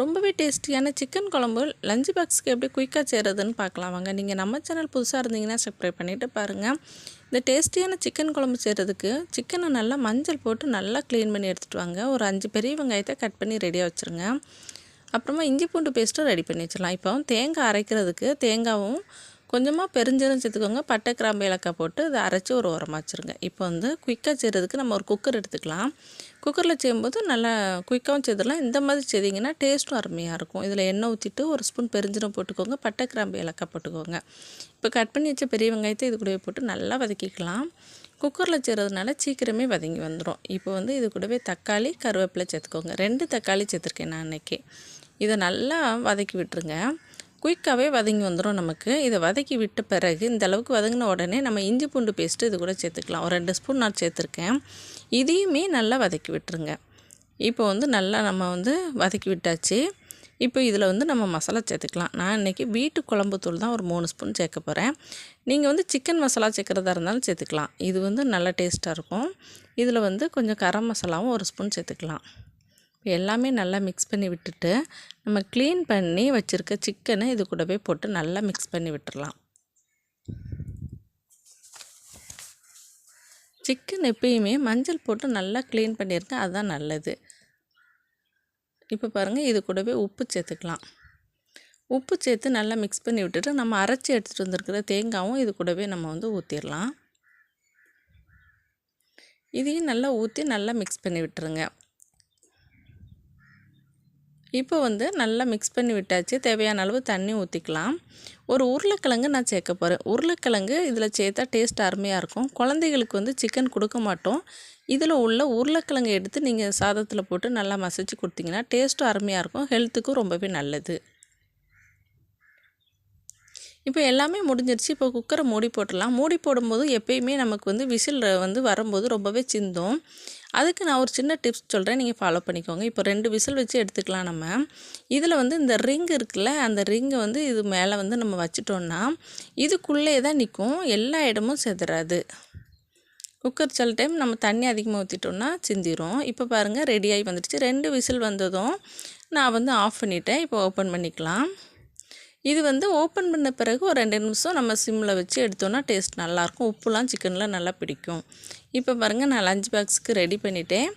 ரொம்பவே டேஸ்டியான சிக்கன் குழம்பு லஞ்ச் பாக்ஸுக்கு எப்படி குயிக்காக செய்கிறதுன்னு பார்க்கலாம். வாங்க நீங்கள் நம்ம சேனல் புதுசாக இருந்தீங்கன்னா சப்ஸ்கிரைப் பண்ணிவிட்டு பாருங்கள் இந்த டேஸ்டியான சிக்கன் குழம்பு செய்கிறதுக்கு சிக்கனை நல்லா மஞ்சள் போட்டு நல்லா க்ளீன் பண்ணி எடுத்துகிட்டு வாங்க. ஒரு அஞ்சு பெரிய வெங்காயத்தை கட் பண்ணி ரெடியாக வச்சுருங்க. அப்புறமா இஞ்சி பூண்டு பேஸ்ட்டும் ரெடி பண்ணி வச்சிடலாம். இப்போ தேங்காய் அரைக்கிறதுக்கு தேங்காவும் கொஞ்சமாக பெருஞ்சீரம் சேர்த்துக்கோங்க. பட்டை கிராம்பு ஏலக்காய் போட்டு இதை அரைச்சி ஒரு உரமாக வச்சுருங்க. இப்போ வந்து குயிக்காக செய்கிறதுக்கு நம்ம ஒரு குக்கர் எடுத்துக்கலாம். குக்கரில் செய்யும்போது நல்லா குயிக்காகவும் செய்திடலாம். இந்த மாதிரி செய்திங்கன்னா டேஸ்ட்டும் அருமையாக இருக்கும். இதில் எண்ணெய் ஊற்றிட்டு ஒரு ஸ்பூன் பெருஞ்சீரம் போட்டுக்கோங்க. பட்டை கிராம்பு ஏலக்காய் போட்டுக்கோங்க. இப்போ கட் பண்ணி வச்ச பெரிய வெங்காயத்தை இது கூடவே போட்டு நல்லா வதக்கிக்கலாம். குக்கரில் செய்கிறதுனால சீக்கிரமே வதங்கி வந்துடும் இப்போ வந்து இது கூடவே தக்காளி கருவேப்பிலை சேர்த்துக்கோங்க. ரெண்டு தக்காளி சேர்த்துருக்கேன் நான் அன்றைக்கி இதை நல்லா வதக்கி விட்டுருங்க. குயிக்காகவே வதங்கி வந்துடும் நமக்கு. இதை வதக்கி விட்ட பிறகு இந்த அளவுக்கு வதங்கின உடனே நம்ம இஞ்சி பூண்டு பேஸ்ட்டு இது கூட சேர்த்துக்கலாம். ஒரு ரெண்டு ஸ்பூன் நான் சேர்த்துருக்கேன். இதையுமே நல்லா வதக்கி விட்டுருங்க. இப்போ வந்து நல்லா நம்ம வந்து வதக்கி விட்டாச்சு. இப்போ இதில் வந்து நம்ம மசாலா சேர்த்துக்கலாம். நான் இன்றைக்கி வீட்டு குழம்பு தூள் தான் ஒரு மூணு ஸ்பூன் சேர்க்க போகிறேன் நீங்கள் வந்து சிக்கன் மசாலா சேர்க்குறதா இருந்தாலும் சேர்த்துக்கலாம். இது வந்து நல்ல டேஸ்ட்டாக இருக்கும். இதில் வந்து கொஞ்சம் கரம் மசாலாவும் ஒரு ஸ்பூன் சேர்த்துக்கலாம். இப்போ எல்லாமே நல்லா மிக்ஸ் பண்ணி விட்டுட்டு நம்ம க்ளீன் பண்ணி வச்சுருக்க சிக்கனை இது கூடவே போட்டு நல்லா மிக்ஸ் பண்ணி விட்டுடலாம் சிக்கன் எப்பயுமே மஞ்சள் போட்டு நல்லா க்ளீன் பண்ணியிருக்கேன் அதுதான் நல்லது. இப்போ பாருங்கள் இது கூடவே உப்பு சேர்த்துக்கலாம். உப்பு சேர்த்து நல்லா மிக்ஸ் பண்ணி விட்டுட்டு நம்ம அரைச்சி எடுத்துகிட்டு வந்திருக்கிற தேங்காயும் இது கூடவே நம்ம வந்து ஊற்றிடலாம் இதையும் நல்லா ஊற்றி நல்லா மிக்ஸ் பண்ணி விட்டுருங்க. இப்போ வந்து நல்லா மிக்ஸ் பண்ணி விட்டாச்சு. தேவையான அளவு தண்ணி ஊற்றிக்கலாம் ஒரு உருளைக்கிழங்கு நான் சேர்க்க போகிறேன் உருளைக்கிழங்கு இதில் சேர்த்தா டேஸ்ட் அருமையாக இருக்கும். குழந்தைகளுக்கு வந்து சிக்கன் கொடுக்க மாட்டோம். இதில் உள்ள உருளைக்கிழங்கு எடுத்து நீங்கள் சாதத்தில் போட்டு நல்லா மசிச்சு கொடுத்தீங்கன்னா டேஸ்ட்டும் அருமையாக இருக்கும். ஹெல்த்துக்கும் ரொம்பவே நல்லது. இப்போ எல்லாமே முடிஞ்சிருச்சு. இப்போ குக்கரை மூடி போட்டுடலாம். மூடி போடும்போது எப்பயுமே நமக்கு வந்து விசில் வந்து வரும்போது ரொம்பவே சிந்தும். அதுக்கு நான் ஒரு சின்ன டிப்ஸ் சொல்கிறேன் நீங்கள் ஃபாலோ பண்ணிக்கோங்க. இப்போ ரெண்டு விசில் வச்சு எடுத்துக்கலாம் நம்ம. இதில் வந்து இந்த ரிங் இருக்குல்ல அந்த ரிங்கை வந்து இது மேலே வந்து நம்ம வச்சிட்டோன்னா இதுக்குள்ளே தான் நிற்கும் எல்லா இடமும் செதுறாது. குக்கர் சில டைம் நம்ம தண்ணி அதிகமாக ஊற்றிட்டோன்னா சிந்திரும். இப்போ பாருங்கள் ரெடியாகி வந்துடுச்சு. ரெண்டு விசில் வந்ததும் நான் வந்து ஆஃப் பண்ணிவிட்டேன் இப்போ ஓப்பன் பண்ணிக்கலாம். இது வந்து ஓப்பன் பண்ண பிறகு ஒரு ரெண்டு நிமிஷம் நம்ம சிம்மில் வச்சு எடுத்தோன்னா டேஸ்ட் நல்லாயிருக்கும். உப்புலாம் சிக்கனில் நல்லா பிடிக்கும். இப்போ பாருங்கள் நான் லஞ்ச் பாக்ஸுக்கு ரெடி பண்ணிட்டேன்.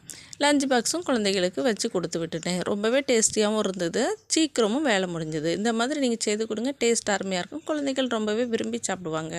லஞ்ச் பாக்ஸும் குழந்தைகளுக்கு வச்சு கொடுத்து விட்டுட்டேன். ரொம்பவே டேஸ்டியாகவும் இருந்தது. சீக்கிரமும் வேலை முடிஞ்சது. இந்த மாதிரி நீங்கள் செய்து கொடுங்க டேஸ்ட் அருமையாக இருக்கும். குழந்தைகள் ரொம்பவே விரும்பி சாப்பிடுவாங்க.